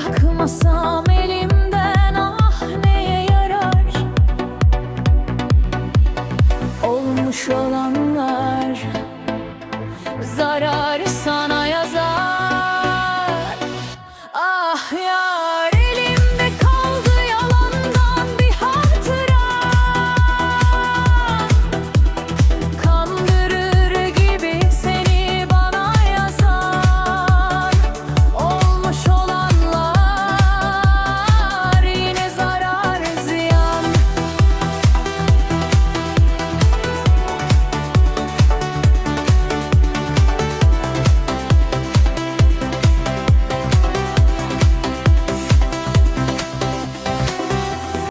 Bırakmasam elimden ah neye yarar? Olmuş olanlar zarar sana.